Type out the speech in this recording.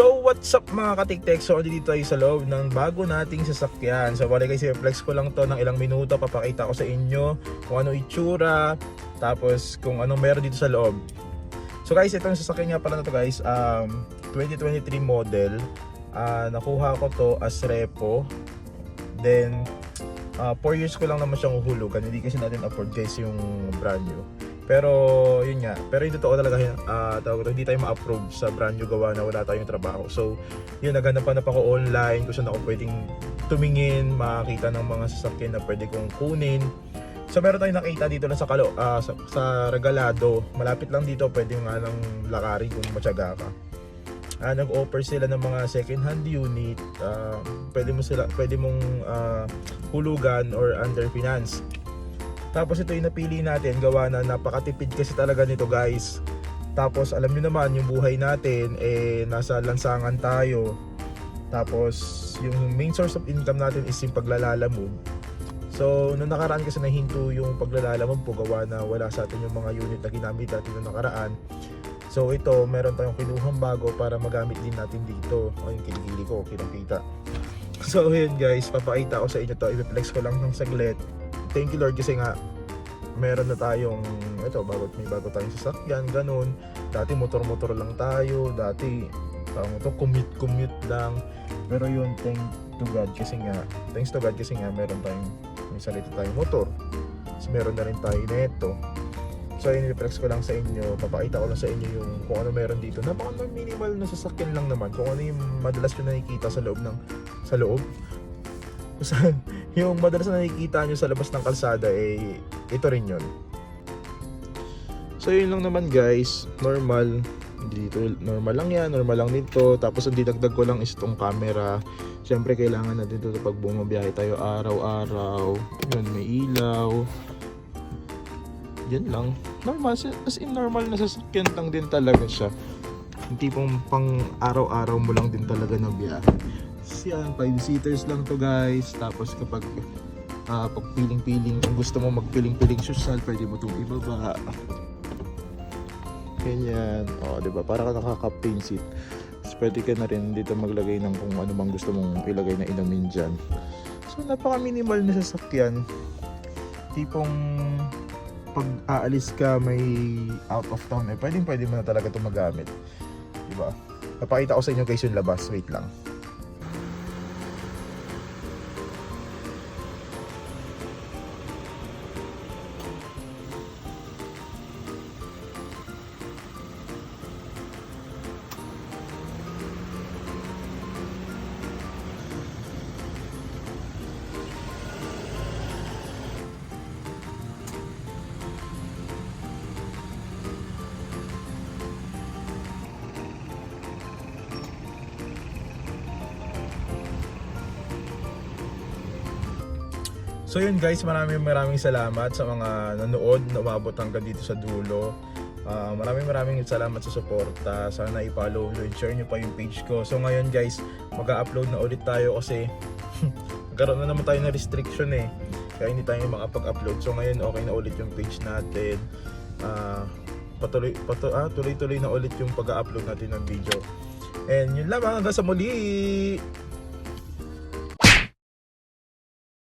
So what's up mga katiktek? So dito tayo sa loob ng bago nating sasakyan. So bali kasi flex ko lang to ng ilang minuto. Papakita ko sa inyo kung ano itsura. Tapos kung anong meron dito sa loob. So guys, itong sasakyan nga pala na to guys. Um, 2023 model. Ah, nakuha ko to as repo. Then 4 years ko lang naman siyang uhulugan. Hindi kasi natin afford guys yung brand new. Pero yun nga, pero yung totoo talaga uh, tawag ko, hindi tayo ma-approve sa brand new gawa na wala tayong trabaho. So, yun naghanap-hanap ako online kung saan ako pwedeng tumingin, makakita ng mga sasakyan na pwede kong kunin. So meron tayong nakita dito lang sa Kalo, ah, sa, sa Regalado. Malapit lang dito, pwede nga lang lakarin kung matyaga ka. Ah, nag-offer sila ng mga second hand unit. Ah, pwede mo sila pwede mong ah, hulugan or under finance. Tapos ito yung napili natin, gawa na napakatipid kasi talaga nito guys. Tapos alam niyo naman yung buhay natin eh nasa lansangan tayo. Tapos yung main source of income natin is yung paglalalamog. So nung nakaraan kasi nahinto yung paglalalamog po gawa na wala sa atin yung mga unit na ginamit natin nung nakaraan. So ito, meron tayong kinuhang bago para magamit din natin dito. O yung kiligili ko, kinakita. So yun guys, papakita ko sa inyo to. I-flex ko lang ng saglit. Thank you Lord kasi nga meron na tayong ito bago may bago tayong sasakyan ganun. Dati motor-motor lang tayo dati tawag mo to commute commute lang. Pero yun thank to God kasi nga thanks to God kasi nga meron tayong may salita tayong motor. So meron na rin tayo neto. So yun i-flex ko lang sa inyo papakita ko lang sa inyo yung kung ano meron dito. Napaka minimal na sasakyan lang naman. Kung ano yung madalas nyo nakikita sa loob ng sa loob. Saan yung madalas na nakikita nyo sa labas ng kalsada eh ito rin yun. So yun lang naman guys. Normal. Dito normal lang yan. Normal lang dito. Tapos ang dinagdag ko lang is itong camera. Syempre kailangan natin ito pag bumabiyahe tayo araw-araw. Yun may ilaw. Yan lang. Normal as in normal na sasakyan lang din talaga siya. Yung tipong pang araw-araw mo lang din talaga na biyahe yan 5 seaters lang to guys. Tapos kapag ah pag piling-piling kung gusto mo magpiling-piling social pwede mo itong ibaba? Ganyan. O di ba? Para ka nakaka-pain seat. Tapos pwede ka na rin dito maglagay ng kung ano mang gusto mong ilagay na inumin dyan. So napaka minimal na sasakyan. Tipong pag aalis ka may out of town eh pwedeng pwede mo na talaga ito magamit. Di ba? Papakita ko sa inyo guys yung labas. Wait lang So yun guys, maraming maraming salamat sa mga nanood na umabot hanggang dito sa dulo. Ah, maraming maraming salamat sa suporta. Sana i-follow and share nyo pa yung page ko. So ngayon guys, mag-upload na ulit tayo kasi nagkaroon na naman tayo ng restriction eh. Kaya hindi tayo makapag-upload. So ngayon okay na ulit yung page natin. Ah, patuloy, patu ah, tuloy-tuloy na ulit yung pag-upload natin ng video. And yun lamang hanggang sa muli!